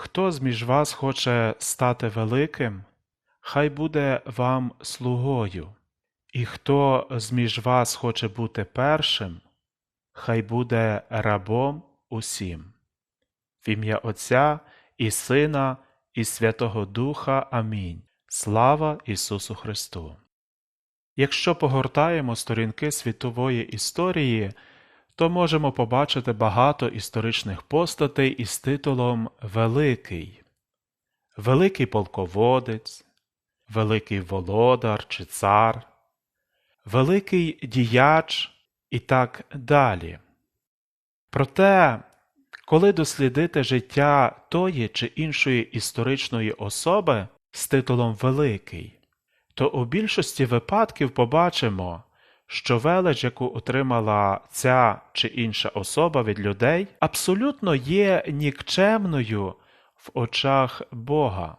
Хто зміж вас хоче стати великим, хай буде вам слугою, і хто зміж вас хоче бути першим, хай буде рабом усім. В ім'я Отця і Сина, і Святого Духа. Амінь. Слава Ісусу Христу! Якщо погортаємо сторінки світової історії, то можемо побачити багато історичних постатей із титулом Великий, Великий полководець, Великий володар чи цар, Великий діяч і так далі. Проте, коли дослідити життя тої чи іншої історичної особи з титулом Великий, то у більшості випадків побачимо, що велич, яку отримала ця чи інша особа від людей, абсолютно є нікчемною в очах Бога.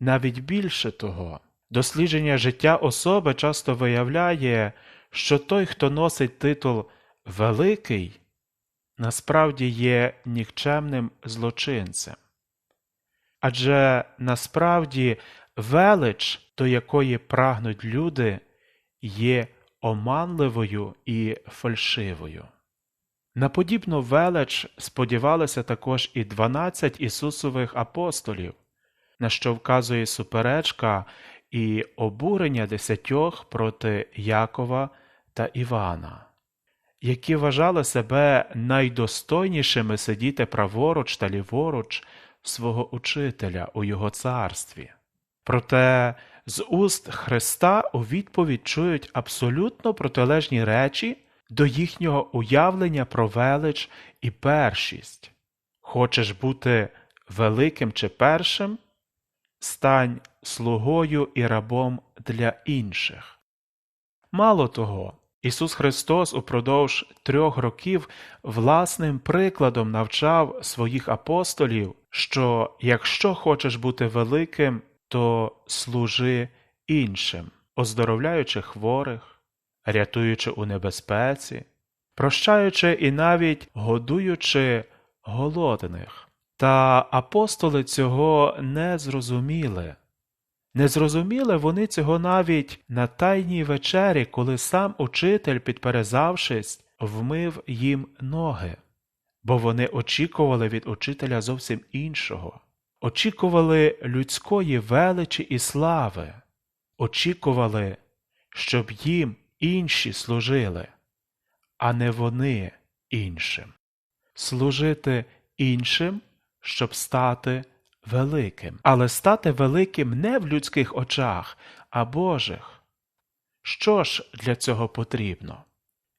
Навіть більше того, дослідження життя особи часто виявляє, що той, хто носить титул Великий, насправді є нікчемним злочинцем. Адже насправді велич, до якої прагнуть люди, є оманливою і фальшивою. На подібну велич сподівалися також і дванадцять Ісусових апостолів, на що вказує суперечка і обурення десятьох проти Якова та Івана, які вважали себе найдостойнішими сидіти праворуч та ліворуч свого учителя у його царстві. Проте з уст Христа у відповідь чують абсолютно протилежні речі до їхнього уявлення про велич і першість. Хочеш бути великим чи першим? Стань слугою і рабом для інших. Мало того, Ісус Христос упродовж трьох років власним прикладом навчав своїх апостолів, що якщо хочеш бути великим, то служи іншим, оздоровляючи хворих, рятуючи у небезпеці, прощаючи і навіть годуючи голодних. Та апостоли цього не зрозуміли. Не зрозуміли вони цього навіть на тайній вечері, коли сам учитель, підперезавшись, вмив їм ноги, бо вони очікували від учителя зовсім іншого очікували людської величі і слави, очікували, щоб їм інші служили, а не вони іншим. Служити іншим, щоб стати великим, але стати великим не в людських очах, а Божих. Що ж для цього потрібно?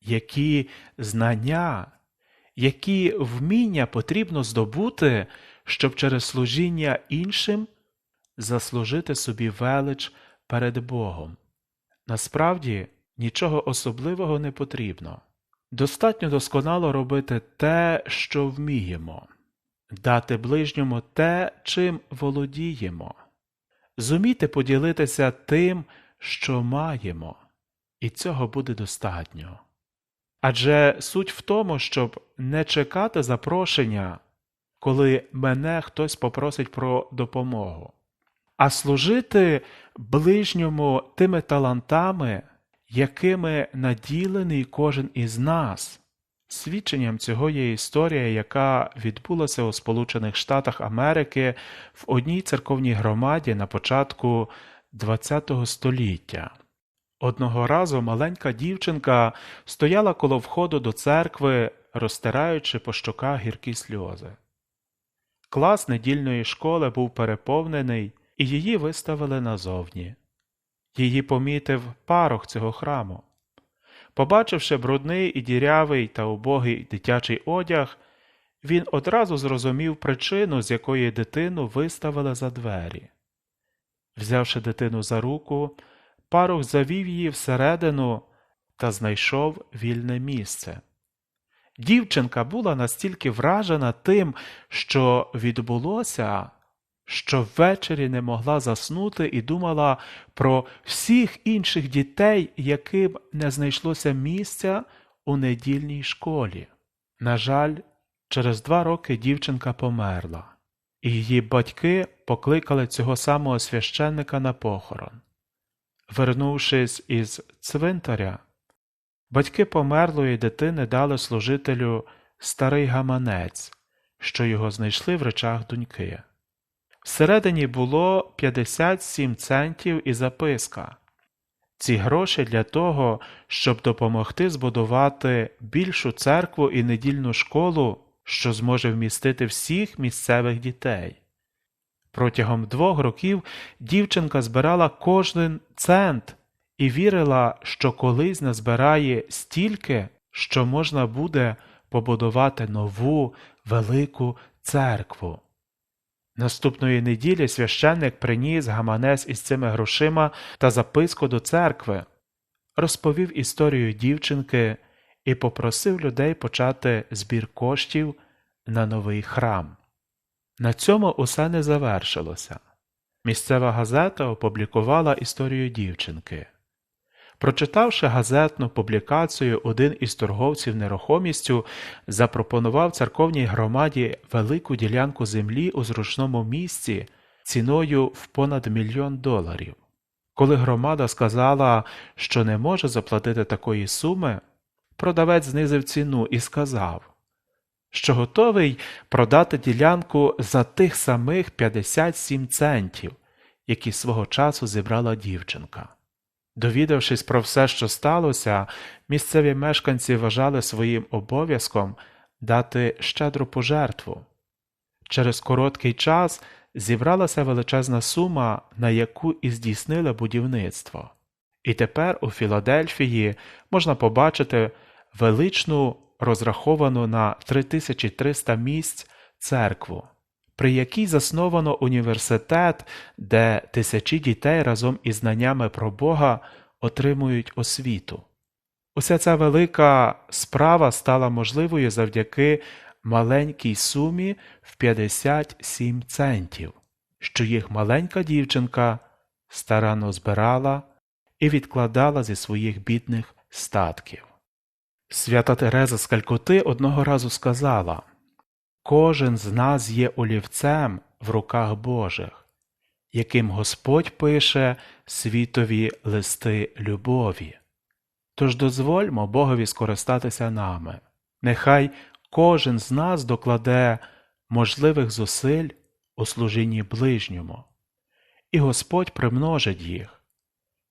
Які знання, які вміння потрібно здобути, щоб через служіння іншим заслужити собі велич перед Богом. Насправді нічого особливого не потрібно. Достатньо досконало робити те, що вміємо, дати ближньому те, чим володіємо, зуміти поділитися тим, що маємо, і цього буде достатньо. Адже суть в тому, щоб не чекати запрошення коли мене хтось попросить про допомогу, а служити ближньому тими талантами, якими наділений кожен із нас. Свідченням цього є історія, яка відбулася у Сполучених Штатах Америки в одній церковній громаді на початку ХХ століття. Одного разу маленька дівчинка стояла коло входу до церкви, розтираючи по щоках гіркі сльози. Клас недільної школи був переповнений, і її виставили назовні. Її помітив парох цього храму. Побачивши брудний і дірявий та убогий дитячий одяг, він одразу зрозумів причину, з якої дитину виставили за двері. Взявши дитину за руку, парох завів її всередину та знайшов вільне місце. Дівчинка була настільки вражена тим, що відбулося, що ввечері не могла заснути і думала про всіх інших дітей, яким не знайшлося місця у недільній школі. На жаль, через два роки дівчинка померла, і її батьки покликали цього самого священника на похорон. Вернувшись із цвинтаря, батьки померлої дитини дали служителю старий гаманець, що його знайшли в речах доньки. Всередині було 57 центів і записка. Ці гроші для того, щоб допомогти збудувати більшу церкву і недільну школу, що зможе вмістити всіх місцевих дітей. Протягом двох років дівчинка збирала кожен цент і вірила, що колись назбирає стільки, що можна буде побудувати нову велику церкву. Наступної неділі священник приніс гаманець із цими грошима та записку до церкви, розповів історію дівчинки і попросив людей почати збір коштів на новий храм. На цьому усе не завершилося. Місцева газета опублікувала історію дівчинки. Прочитавши газетну публікацію, один із торговців нерухомістю запропонував церковній громаді велику ділянку землі у зручному місці ціною в понад мільйон доларів. Коли громада сказала, що не може заплатити такої суми, продавець знизив ціну і сказав, що готовий продати ділянку за тих самих 57 центів, які свого часу зібрала дівчинка. Довідавшись про все, що сталося, місцеві мешканці вважали своїм обов'язком дати щедру пожертву. Через короткий час зібралася величезна сума, на яку і здійснили будівництво. І тепер у Філадельфії можна побачити величну, розраховану на 3300 місць церкву, при якій засновано університет, де тисячі дітей разом із знаннями про Бога отримують освіту. Уся ця велика справа стала можливою завдяки маленькій сумі в 57 центів, що їх маленька дівчинка старанно збирала і відкладала зі своїх бідних статків. Свята Тереза з Калькути одного разу сказала Кожен з нас є олівцем в руках Божих, яким Господь пише світові листи любові. Тож дозвольмо Богові скористатися нами. Нехай кожен з нас докладе можливих зусиль у служінні ближньому, і Господь примножить їх,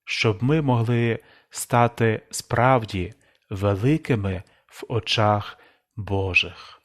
щоб ми могли стати справді великими в очах Божих.